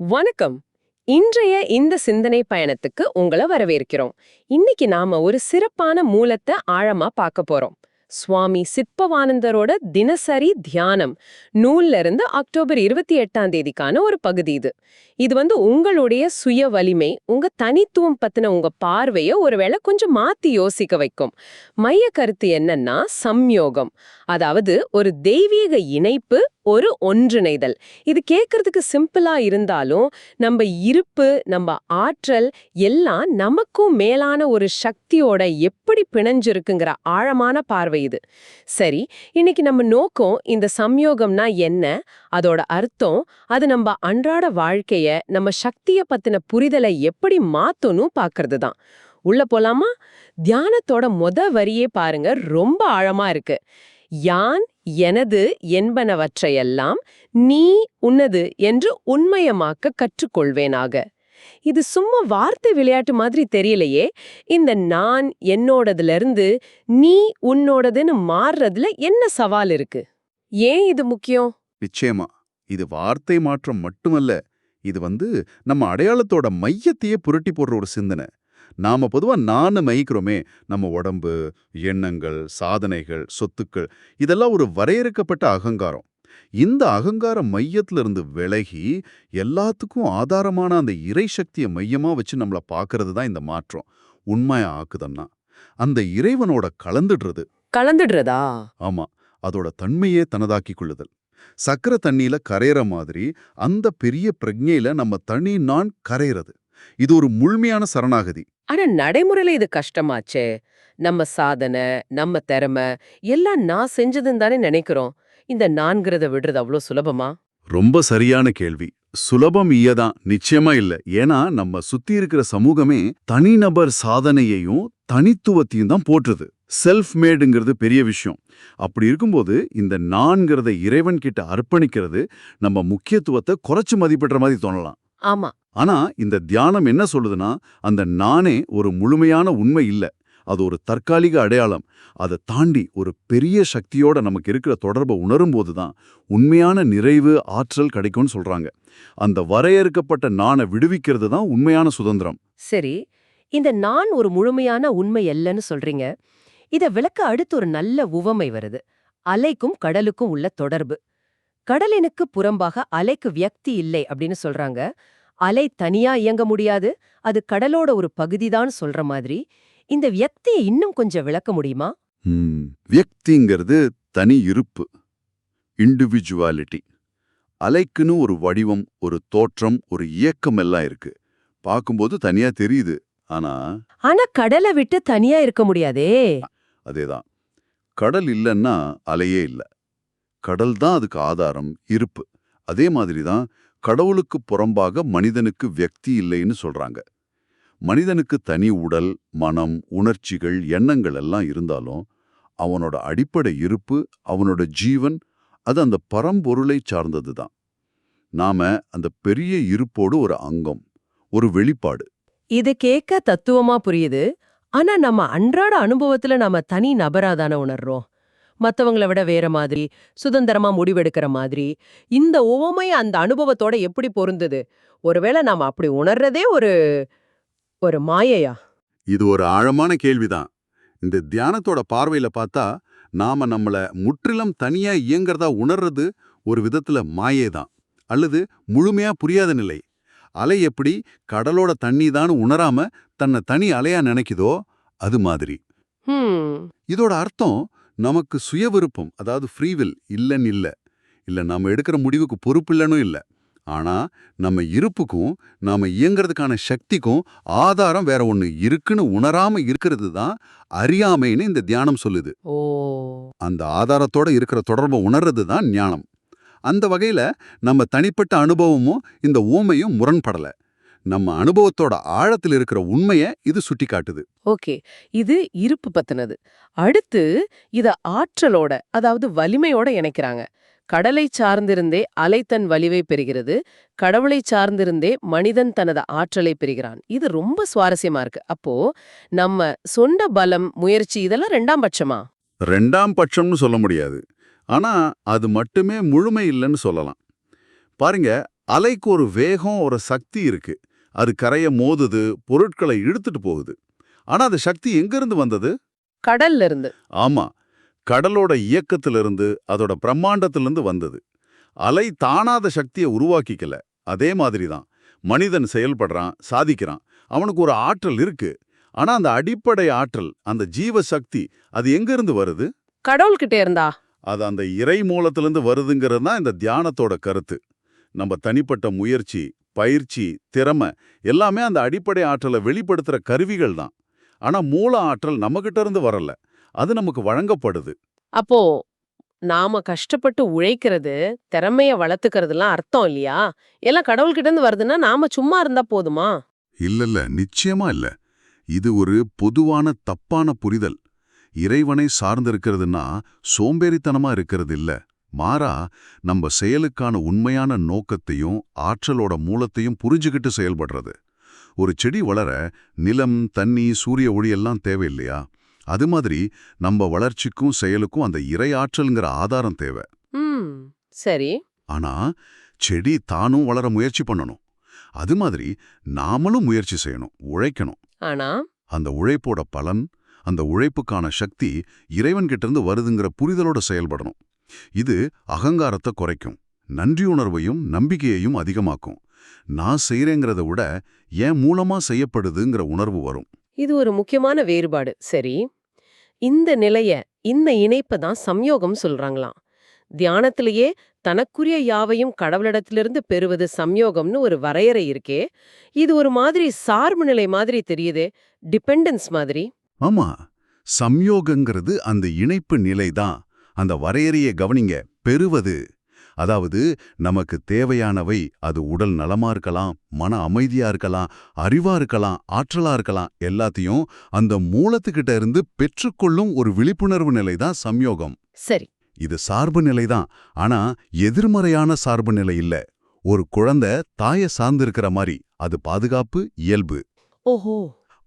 வணக்கம். இன்றைய இந்த சிந்தனை பயணத்துக்கு உங்களை வரவேற்கிறோம். இன்னைக்கு நாம ஒரு சிறப்பான மூலத்தை ஆழமா பார்க்க போறோம். சுவாமி சித்பவானந்தரோட தினசரி தியானம் நூல்ல இருந்து அக்டோபர் இருபத்தி எட்டாம் தேதிக்கான ஒரு பகுதி இது. இது வந்து உங்களுடைய சுய வலிமை உங்க தனித்துவம் பத்தின உங்க பார்வைய ஒருவேளை கொஞ்சம் மாத்தி யோசிக்க வைக்கும். மைய கருத்து என்னன்னா சம்யோகம். அதாவது ஒரு தெய்வீக இணைப்பு ஒரு ஒன்றிணைதல். இது கேட்கறதுக்கு சிம்பிளா இருந்தாலும் நம்ம இருப்பு நம்ம ஆற்றல் எல்லாம் நமக்கும் மேலான ஒரு சக்தியோட எப்படி பிணைஞ்சிருக்குங்கிற ஆழமான பார்வை இது. சரி இன்னைக்கு நம்ம நோக்கம் இந்த சம்யோகம்னா என்ன? அதோட அர்த்தம் அது நம்ம அன்றாட வாழ்க்கைய நம்ம சக்திய பத்தின புரிதலை எப்படி மாத்தணும் பாக்குறது தான். உள்ள போலாமா? தியானத்தோட மொத வரியே பாருங்க ரொம்ப ஆழமா இருக்கு. யான் எனது என்பனவற்றையெல்லாம் நீ உன்னது என்று உண்மையமாக்க கற்றுக்கொள்வேனாக. இது சும்மா வார்த்தை விளையாட்டு மாதிரி தெரியலையே. இந்த நான் என்னோடதுல இருந்து நீ உன்னோடதுன்னு மாறுறதுல என்ன சவால் இருக்கு? ஏன் இது முக்கியம்? நிச்சயமா. இது வார்த்தை மாற்றம் மட்டுமல்ல இது வந்து நம்ம அடையாளத்தோட மையத்தையே புரட்டி போடுற ஒரு சிந்தனை. நாம பொதுவா நானு மயிக்கிறோமே. நம்ம உடம்பு எண்ணங்கள் சாதனைகள் சொத்துக்கள் இதெல்லாம் ஒரு வரையறுக்கப்பட்ட அகங்காரம். இந்த அகங்கார மையத்துல இருந்து விலகி எல்லாத்துக்கும் ஆதாரமான அந்த இறை சக்தியை மையமா வச்சு நம்மள பார்க்கறது தான் இந்த மாற்றம். உண்மையா ஆக்குதம்னா. அந்த இறைவனோட கலந்துடுறது. கலந்துடுறதா? ஆமா. அதோட தன்மையே தனதாக்கிக் கொள்ளுதல். சக்கர தண்ணியில கரையிற மாதிரி அந்த பெரிய பிரஜையில நம்ம தனி நான் கரையிறது. இது ஒரு முழுமையான சரணாகதி. ஆனா நடைமுறையில இது கஷ்டமாச்சே. நம்ம சாதனை நம்ம திறமை எல்லாம் நான் செஞ்சதுன்னு தானே நினைக்கிறோம். இந்த நான்கிறத விடுறது அவ்வளோ சுலபமா? ரொம்ப சரியான கேள்வி. சுலபம் ஈயதான் நிச்சயமா இல்ல. ஏன்னா நம்ம சுத்தி இருக்கிற சமூகமே தனிநபர் சாதனையையும் தனித்துவத்தையும் தான் போற்றுது. செல்ஃப் மேடுங்கிறது பெரிய விஷயம். அப்படி இருக்கும்போது இந்த நான்கிறத இறைவன் கிட்ட அர்ப்பணிக்கிறது நம்ம முக்கியத்துவத்தை குறைச்சு மதிப்பிடுற மாதிரி தோணலாம். ஆமா. ஆனா இந்த தியானம் என்ன சொல்லுதுன்னா அந்த நானே ஒரு முழுமையான உண்மை இல்ல. அது ஒரு தற்காலிக அடையாளம். அதை தாண்டி ஒரு பெரிய சக்தியோட நமக்கு இருக்கிற தொடர்பை உணரும்போது தான் உண்மையான நிறைவு ஆற்றல் கிடைக்கும்னு சொல்றாங்க. அந்த வரையறுக்கப்பட்ட நானை விடுவிக்கிறது தான் உண்மையான சுதந்திரம். சரி இந்த நான் ஒரு முழுமையான உண்மை அல்லன்னு சொல்றீங்க. இத விளக்க அடுத்து ஒரு நல்ல உவமை வருது. அலைக்கும் கடலுக்கும் உள்ள தொடர்பு. கடலினுக்கு புறம்பாக அலைக்கு வியக்தி இல்லை அப்படின்னு சொல்றாங்க. அலை தனியா இயங்க முடியாது. அது கடலோட ஒரு பகுதிதான் சொல்ற மாதிரி. இந்த வியக்தியை இன்னும் கொஞ்சம் விளக்க முடியுமா? வியக்திங்கிறது தனி இருப்பு. இண்டிவிஜுவாலிட்டி. அலைக்குன்னு ஒரு வடிவம் ஒரு தோற்றம் ஒரு இயக்கம் எல்லாம் இருக்கு. பார்க்கும்போது தனியா தெரியுது. ஆனா ஆனா கடலை விட்டு தனியா இருக்க முடியாதே. அதேதான். கடல் இல்லைன்னா அலையே இல்ல. கடல் தான் அதுக்கு ஆதாரம் இருப்பு. அதே மாதிரி தான் கடவுளுக்கு புறம்பாக மனிதனுக்கு வியக்தி இல்லைன்னு சொல்றாங்க. மனிதனுக்கு தனி உடல் மனம் உணர்ச்சிகள் எண்ணங்கள் எல்லாம் இருந்தாலும் அவனோட அடிப்படை இருப்பு அவனோட ஜீவன் அது அந்த பரம்பொருளை சார்ந்தது தான். நாம அந்த பெரிய இருப்போடு ஒரு அங்கம் ஒரு வெளிப்பாடு. இது கேட்க தத்துவமா புரியுது. ஆனா நம்ம அன்றாட அனுபவத்துல நாம தனி நபரா தானே உணர்றோம். மத்தவங்கள விட வேற மாதிரி சுதந்திரமா முடிவெடுக்கிற மாதிரி இந்த உவமை அந்த அனுபவத்தோட எப்படி பொருந்தது? ஒருவேளை நாம அப்படி உணர்றதே ஒரு ஒரு மாயையா? இது ஒரு ஆழமான கேள்விதான். இந்த தியானத்தோட பார்வையில பார்த்தா நாம நம்மள முற்றிலும் தனியா இயங்குறதா உணர்றது ஒரு விதத்துல மாயே தான் அல்லது முழுமையா புரியாத நிலை. அலை எப்படி கடலோட தண்ணி தான் உணராம தன்னை தனி அலையா நினைக்குதோ அது மாதிரி. இதோட அர்த்தம் நமக்கு சுய விருப்பம் அதாவது ஃப்ரீவில் இல்லைன்னு இல்ல. இல்ல நாம எடுக்கிற முடிவுக்கு பொறுப்பில்லைன்னு இல்ல. ஆனா நம்ம இருப்புக்கும் நாம இயங்குறதுக்கான சக்திக்கும் ஆதாரம் வேற ஒண்ணு இருக்குன்னு உணராம இருக்கிறது தான் அறியாமைன்னு இந்த தியானம் சொல்லுது. ஓ. அந்த ஆதாரத்தோட இருக்கிற தொடர்பை உணர்றது தான் ஞானம். அந்த வகையில நம்ம தனிப்பட்ட அனுபவமும் இந்த ஊமையும் முரண்படல. நம்ம அனுபவத்தோட ஆழத்தில் இருக்கிற உண்மையை இது சுட்டி காட்டுது ஓகே. இது இருப்பு பத்தினது. அடுத்து இத ஆற்றலோட அதாவது வலிமையோட இணைக்கிறாங்க. கடலை சார்ந்திருந்தே அலை தன் வலிவை பெறுகிறது. கடவுளை சார்ந்திருந்தே மனிதன் தனது ஆற்றலை பெறுகிறான். இது ரொம்ப சுவாரஸ்யமா இருக்கு. அப்போ நம்ம சொந்த பலம் முயற்சி இதெல்லாம் ரெண்டாம் பட்சமா? ரெண்டாம் பட்சம்னு சொல்ல முடியாது. ஆனா அது மட்டுமே முழுமை இல்லைன்னு சொல்லலாம். பாருங்க அலைக்கு ஒரு வேகம் ஒரு சக்தி இருக்கு. அது கரைய மோதுது பொருட்களை இழுத்துட்டு போகுது. ஆனா அந்த சக்தி எங்கிருந்து வந்தது? கடல்ல இருந்து ஆமா கடலோட இயக்கத்திலிருந்து அதோட பிரம்மாண்டத்திலிருந்து வந்தது. அலை தானாத சக்தியை உருவாக்கிக்கல. அதே மாதிரி தான் மனிதன் செயல்படுறான் சாதிக்கிறான். அவனுக்கு ஒரு ஆற்றல் இருக்கு. ஆனா அந்த அடிப்படை ஆற்றல் அந்த ஜீவ சக்தி அது எங்கிருந்து வருது? கடவுள்கிட்ட இருந்தா? அது அந்த இறை மூலத்திலிருந்து வருதுங்கிறது தான் இந்த தியானத்தோட கருத்து. நம்ம தனிப்பட்ட முயற்சி பயிற்சி திறமை எல்லாமே அந்த அடிப்படை ஆற்றலை வெளிப்படுத்துற கருவிகள் தான். ஆனா மூல ஆற்றல் நம்மகிட்ட இருந்து வரல. அது நமக்கு வழங்கப்படுது. அப்போ நாம கஷ்டப்பட்டு உழைக்கிறது திறமைய வளர்த்துக்கிறதுலாம் அர்த்தம் இல்லையா? எல்லாம் கடவுள்கிட்ட இருந்து வருதுன்னா நாம சும்மா இருந்தா போதுமா? இல்லல்ல நிச்சயமா இல்ல. இது ஒரு பொதுவான தப்பான புரிதல். இறைவனை சார்ந்திருக்கிறதுனா சோம்பேறித்தனமா இருக்கிறது இல்ல. மாறா நம்ம செயலுக்கான உண்மையான நோக்கத்தையும் ஆற்றலோட மூலத்தையும் புரிஞ்சுகிட்டு செயல்படுறது. ஒரு செடி வளர நிலம் தண்ணி சூரிய ஒளி எல்லாம் தேவையில்லையா? அது மாதிரி நம்ம வளர்ச்சிக்கும் செயலுக்கும் அந்த இறை ஆற்றல்ங்கிற ஆதாரம் தேவை. சரி. ஆனா செடி தானும் வளர முயற்சி பண்ணணும். அது மாதிரி நாமளும் முயற்சி செய்யணும் உழைக்கணும். ஆனா? அந்த உழைப்போட பலன் அந்த உழைப்புக்கான சக்தி இறைவன்கிட்ட இருந்து வருதுங்கிற புரிதலோட செயல்படணும். இது அகங்காரத்தை குறைக்கும் நன்றியுணர்வையும் நம்பிக்கையையும் அதிகமாக்கும். நான் செய்றேங்கிறத விட என் மூலமா செய்யப்படுதுங்கிற உணர்வு வரும். இது ஒரு முக்கியமான வேறுபாடு. சரி இந்த நிலைய இந்த இணைப்பை தான் சம்யோகம் சொல்றாங்களாம். தியானத்திலேயே தனக்குரிய யாவையும் கடவுளிடத்திலிருந்து பெறுவது சம்யோகம்னு ஒரு வரையறை இருக்கே. இது ஒரு மாதிரி சார்பு நிலை மாதிரி தெரியுதே டிபெண்டன்ஸ் மாதிரி. ஆமா சம்யோகங்கிறது அந்த இணைப்பு நிலைதான் அந்த வரையறையை கவனிங்க. பெறுவது. அதாவது நமக்கு தேவையானவை அது உடல் நலமா இருக்கலாம் மன அமைதியா இருக்கலாம் அறிவா இருக்கலாம் ஆற்றலா இருக்கலாம் எல்லாத்தையும் அந்த மூலத்துக்கிட்ட இருந்து பெற்றுக்கொள்ளும் ஒரு விழிப்புணர்வு நிலைதான் சம்யோகம். சரி. இது சார்பு நிலைதான். ஆனா எதிர்மறையான சார்பு நிலை இல்ல. ஒரு குழந்தை தாய சார்ந்திருக்கிற மாதிரி அது பாதுகாப்பு இயல்பு. ஓஹோ.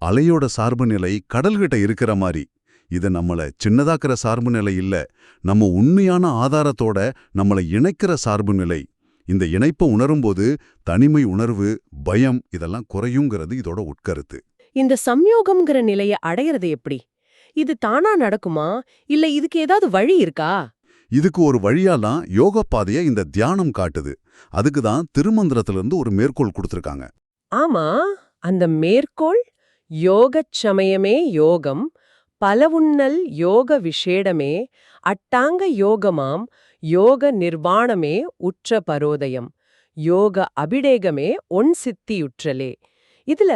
அலையோட சார்பு நிலை கடல்கிட்ட இருக்கிற மாதிரி. இது நம்மள சின்னதாக்குற சார்பு நிலை இல்ல. நம்ம உண்மையான ஆதாரத்தோட நம்மளை இணைக்கிற சார்பு நிலை. இந்த இணைப்பை உணரும்போது தனிமை உணர்வு பயம் இதெல்லாம் குறையுங்கிறது இதோட உட்கருத்து. இந்த சம்யோகம்ங்கிற நிலைய அடையறது எப்படி? இது தானா நடக்குமா? இல்ல இதுக்கு ஏதாவது வழி இருக்கா? இதுக்கு ஒரு வழியாலாம் யோக பாதைய இந்த தியானம் காட்டுது. அதுக்கு தான் திருமந்திரத்திலிருந்து ஒரு மேற்கோள் கொடுத்திருக்காங்க. ஆமா அந்த மேற்கோள் யோகச் சமயமே யோகம் பலவுண்ணல் யோக விஷேடமே அட்டாங்க யோகமாம் யோக நிர்வாணமே உற்ற பரோதயம் யோக அபிடேகமே ஒன் சித்தியுற்றலே. இதுல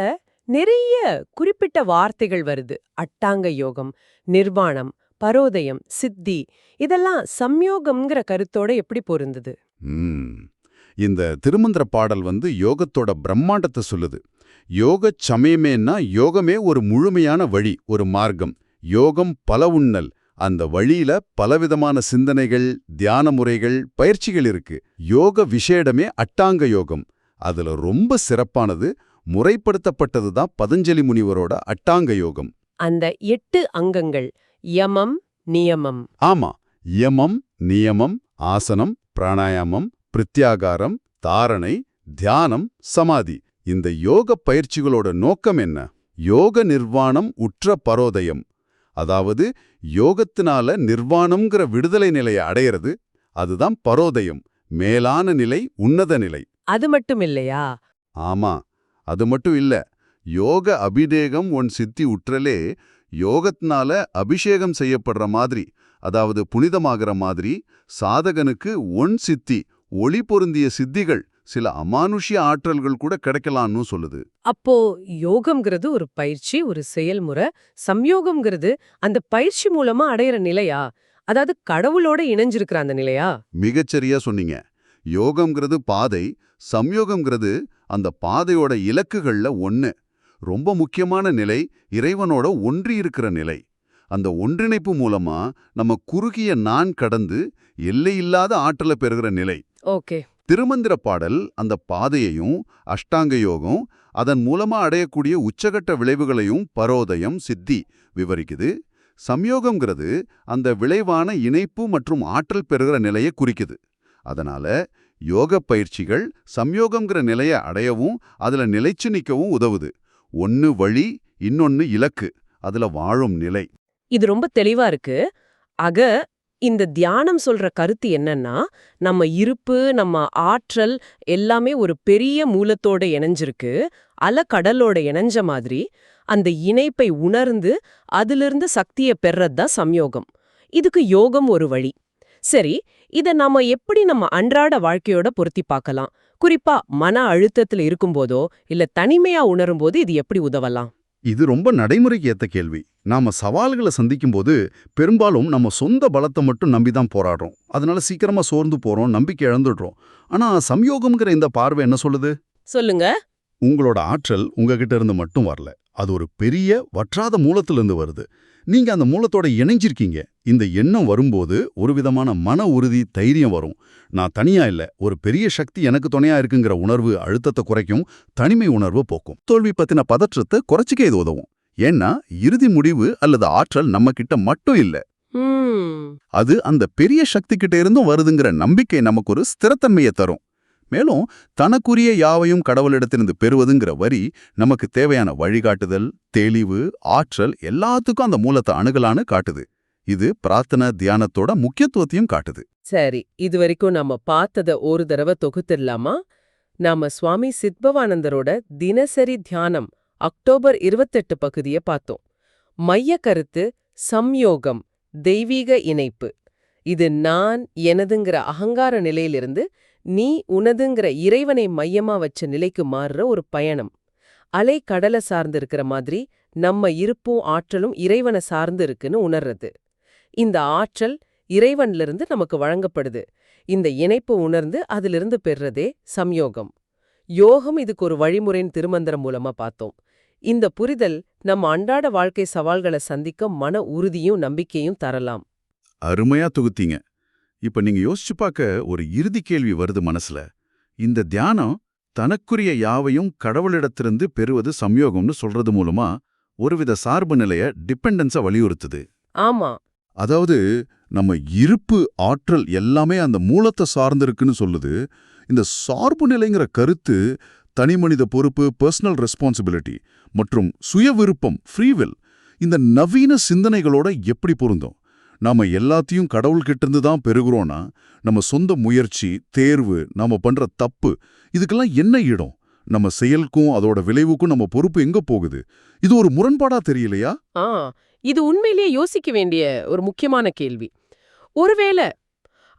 நிறைய குறிப்பிட்ட வார்த்தைகள் வருது. அட்டாங்க யோகம் நிர்வாணம் பரோதயம் சித்தி இதெல்லாம் சம்யோகம்ங்கிற கருத்தோட எப்படி பொருந்தது? இந்த திருமந்திர பாடல் வந்து யோகத்தோட பிரம்மாண்டத்தை சொல்லுது. யோகச் சமயமேன்னா யோகமே ஒரு முழுமையான வழி ஒரு மார்க்கம். யோகம் பல உண்ணல். அந்த வழியில பலவிதமான சிந்தனைகள் தியான முறைகள் பயிற்சிகள் இருக்கு. யோக விஷேடமே அட்டாங்க யோகம். அதுல ரொம்ப சிறப்பானது முறைப்படுத்தப்பட்டது தான் பதஞ்சலி முனிவரோட அட்டாங்க யோகம். அந்த எட்டு அங்கங்கள் யமம் நியமம். ஆமா யமம் நியமம் ஆசனம் பிராணாயாமம் பிரத்யாகாரம் தாரணை தியானம் சமாதி. இந்த யோக பயிற்சிகளோட நோக்கம் என்ன? யோக நிர்வாணம் உற்ற பரோதயம். அதாவது யோகத்தினால நிர்வாணம்ங்கிற விடுதலை நிலையை அடையிறது அதுதான் பரோதயம் மேலான நிலை உன்னத நிலை. அது மட்டும் இல்லையா? ஆமா அது மட்டும் இல்ல. யோக அபிடேகம் உன் சித்தி உற்றலே யோகத்தினால அபிஷேகம் செய்யப்படுற மாதிரி அதாவது புனிதமாகிற மாதிரி சாதகனுக்கு ஒன் சித்தி ஒளி பொருந்திய சித்திகள் சில அமானுஷ்ய ஆற்றல்கள் கூட கிடைக்கலாம்னு சொல்லுது. அப்போ யோகம்ங்கிறது ஒரு பயிற்சி ஒரு செயல்முறை. சம்யோகம்ங்கிறது அந்த பயிற்சி மூலமா அடையிற நிலையா? அதாவது கடவுளோட இணைஞ்சிருக்கிற அந்த நிலையா? மிகச்சரியா சொன்னீங்க. யோகம்ங்கிறது பாதை சம்யோகம்ங்கிறது அந்த பாதையோட இலக்குகள்ல ஒண்ணு. ரொம்ப முக்கியமான நிலை இறைவனோட ஒன்றி இருக்கிற நிலை. அந்த ஒன்றிணைப்பு மூலமா நம்ம குறுகிய நான் கடந்து எல்லையில்லாத ஆற்றலை பெறுகிற நிலை. ஓகே. திருமந்திர பாடல் அந்த பாதையையும் அஷ்டாங்க யோகம் அதன் மூலமா அடையக்கூடிய உச்சகட்ட விளைவுகளையும் பரோதயம் சித்தி விவரிக்குது. சம்யோகம்ங்கிறது அந்த விளைவான இணைப்பு மற்றும் ஆற்றல் பெறுகிற நிலையை குறிக்குது. அதனால யோக பயிற்சிகள் சம்யோகம்ங்கிற நிலைய அடையவும் அதுல நிலைச்சு நிக்கவும் உதவுது. ஒன்னு வழி இன்னொன்னு இலக்கு. அதுல வாழும் நிலை. இது ரொம்ப தெளிவா இருக்கு. அக இந்த தியானம் சொல்ற கருத்து என்னன்னா நம்ம இருப்பு நம்ம ஆற்றல் எல்லாமே ஒரு பெரிய மூலத்தோட இணைஞ்சிருக்கு. அலக்கடலோட இணைஞ்ச மாதிரி அந்த இணைப்பை உணர்ந்து அதிலிருந்து சக்தியை பெறது தான் சம்யோகம். இதுக்கு யோகம் ஒரு வழி. சரி இத நாம எப்படி நம்ம அன்றாட வாழ்க்கையோட பொருத்தி பார்க்கலாம்? குறிப்பா மன அழுத்தத்துல இருக்கும்போதோ இல்ல தனிமையா உணரும்போது இது எப்படி உதவலாம்? இது ரொம்ப நடைமுறைக்கு ஏத்த கேள்வி. நாம சவால்களை சந்திக்கும் போது பெரும்பாலும் நம்ம சொந்த பலத்தை மட்டும் நம்பி தான் போராடுறோம். அதனால சீக்கிரமா சோர்ந்து போறோம் நம்பிக்கை இழந்துடுறோம். ஆனா சம்யோகம்ங்கிற இந்த பார்வை என்ன சொல்லுது? சொல்லுங்க. உங்களோட ஆற்றல் உங்ககிட்ட இருந்து மட்டும் வரல. அது ஒரு பெரிய வற்றாத மூலத்திலிருந்து வருது. நீங்க அந்த மூலத்தோட இணைஞ்சிருக்கீங்க. இந்த எண்ணம் வரும்போது ஒரு விதமான மன உறுதி தைரியம் வரும். நான் தனியா இல்ல ஒரு பெரிய சக்தி எனக்கு துணையா இருக்குங்கிற உணர்வு அழுத்தத்தை குறைக்கும் தனிமை உணர்வு போக்கும். தோல்வி பத்தின பதற்றத்தை குறைச்சிக்க இது உதவும். ஏன்னா இறுதி முடிவு அல்லது ஆற்றல் நம்ம கிட்ட மட்டும் இல்ல. அது அந்த பெரிய சக்தி கிட்ட இருந்தும் வருதுங்கிற நம்பிக்கை நமக்கு ஒரு ஸ்திரத்தன்மையை தரும். மேலும் தனக்குரிய யாவையும் கடவுளிடத்திலிருந்து பெறுவதுங்கிற வரி நமக்கு தேவையான வழிகாட்டுதல் தெளிவு ஆற்றல் எல்லாத்துக்கும் அந்த மூலத்தை அணுகலான்னு காட்டுது. இது பிரார்த்தனை தியானத்தோட முக்கியத்துவத்தையும் காட்டுது. சரி இது வரைக்கும் நம்ம பார்த்தத ஒரு தடவை தொகுத்துடலாமா? நாம சுவாமி சித்பவானந்தரோட தினசரி தியானம் அக்டோபர் இருபத்தெட்டு பகுதிய பார்த்தோம். மைய கருத்து சம்யோகம் தெய்வீக இணைப்பு. இது நான் எனதுங்கிற அகங்கார நிலையிலிருந்து நீ உனதுங்கிற இறைவனை மையமா வச்ச நிலைக்கு மாறுற ஒரு பயணம். அலை கடலை சார்ந்து இருக்கிற மாதிரி நம்ம இருப்பும் ஆற்றலும் இறைவனை சார்ந்து இருக்குன்னு உணர்றது. இந்த ஆற்றல் இறைவன்லிருந்து நமக்கு வழங்கப்படுது. இந்த இணைப்பு உணர்ந்து அதிலிருந்து பெறுறதே சம்யோகம். யோகம் இதுக்கு ஒரு வழிமுறையின் திருமந்திரம் மூலமா பார்த்தோம். இந்த புரிதல் நம்ம அன்றாட வாழ்க்கை சவால்களை சந்திக்க மன உறுதியும் நம்பிக்கையும் தரலாம். அருமையா தொகுத்தீங்க. இப்ப நீங்க யோசிச்சு பார்க்க ஒரு இறுதி கேள்வி வருது மனசுல. இந்த தியானம் தனக்குரிய யாவையும் கடவுளிடத்திலிருந்து பெறுவது சம்யோகம்னு சொல்றது மூலமா ஒருவித சார்பு நிலைய டிபெண்டன்ஸை வலியுறுத்துது. ஆமா. அதாவது நம்ம இருப்பு ஆற்றல் எல்லாமே அந்த மூலத்தை சார்ந்திருக்குன்னு சொல்லுது. இந்த சார்பு நிலைங்கிற கருத்து தனிமனித பொறுப்பு பர்சனல் ரெஸ்பான்சிபிலிட்டி மற்றும் சுய விருப்பம் ஃப்ரீவில் இந்த நவீன சிந்தனைகளோட எப்படி பொருந்தும்? நாம எல்லாத்தையும் கடவுள்கிட்ட இருந்து தான் பெறுகிறோம்னா நம்ம சொந்த முயற்சி தேர்வு நாம பண்ற தப்பு இதுக்கெல்லாம் என்ன இடம்? நம்ம செயலுக்கும் அதோட விளைவுக்கும் நம்ம பொறுப்பு எங்க போகுது? இது ஒரு முரண்பாடா தெரியலையா? ஆ இது உண்மையிலேயே யோசிக்க வேண்டிய ஒரு முக்கியமான கேள்வி. ஒருவேளை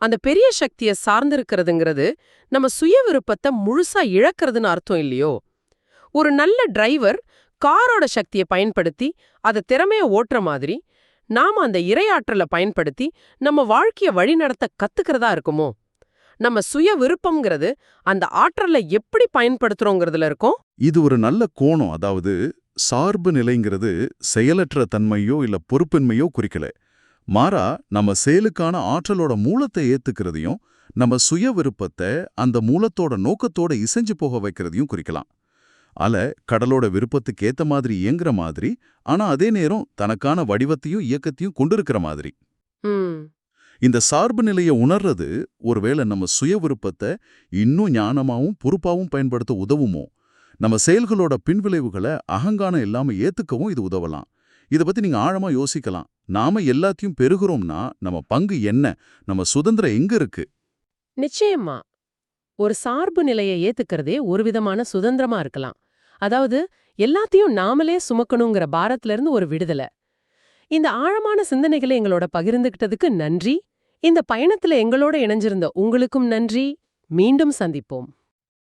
அந்த பெரிய சக்திய சார்ந்திருக்கிறதுங்கிறது நம்ம சுய விருப்பத்தை முழுசா இழக்கிறதுன்னு அர்த்தம் இல்லையோ? ஒரு நல்ல டிரைவர் காரோட சக்தியை பயன்படுத்தி அதை திறமைய ஓட்டுற மாதிரி நாம அந்த இரையாற்றலை பயன்படுத்தி நம்ம வாழ்க்கைய வழிநடத்த கத்துக்கிறதா இருக்குமோ? நம்ம சுய விருப்பம்ங்கிறது அந்த ஆற்றலை எப்படி பயன்படுத்துறோங்கிறதுல இருக்கும். இது ஒரு நல்ல கோணம். அதாவது சார்பு நிலைங்கிறது செயலற்ற தன்மையோ இல்ல பொறுப்பின்மையோ குறிக்கல. மாறா நம்ம செயலுக்கான ஆற்றலோட மூலத்தை ஏத்துக்கிறதையும் நம்ம சுய விருப்பத்தை அந்த மூலத்தோட நோக்கத்தோட இசைஞ்சு போக வைக்கிறதையும் குறிக்கலாம். அல கடலோட விருப்பத்துக்கு ஏத்த மாதிரி இயங்குற மாதிரி ஆனா அதே நேரம் தனக்கான வடிவத்தையும் இயக்கத்தையும் கொண்டிருக்கிற மாதிரி. இந்த சார்பு நிலையை உணர்றது ஒருவேளை நம்ம சுய விருப்பத்தை இன்னும் ஞானமாவும் பொறுப்பாவும் பயன்படுத்த உதவுமோ? நம்ம செயல்களோட பின்விளைவுகளை அகங்கானம் இல்லாம ஏத்துக்கவும் இது உதவலாம். இத பத்தி நீங்க ஆழமா யோசிக்கலாம். நாம எல்லாத்தையும் பெறுகிறோம்னா நம்ம பங்கு என்ன? நம்ம சுதந்திரம் எங்க இருக்கு? நிச்சயமா. ஒரு சார்பு நிலையை ஏத்துக்கிறதே ஒரு விதமான சுதந்திரமா இருக்கலாம். அதாவது எல்லாத்தையும் நாமளே சுமக்கணுங்கிற பாரத்துல இருந்து ஒரு விடுதலை. இந்த ஆழமான சிந்தனைகளை எங்களோட பகிர்ந்துகிட்டதுக்கு நன்றி. இந்த பயணத்துல எங்களோட இணைஞ்சிருந்த உங்களுக்கும் நன்றி. மீண்டும் சந்திப்போம்.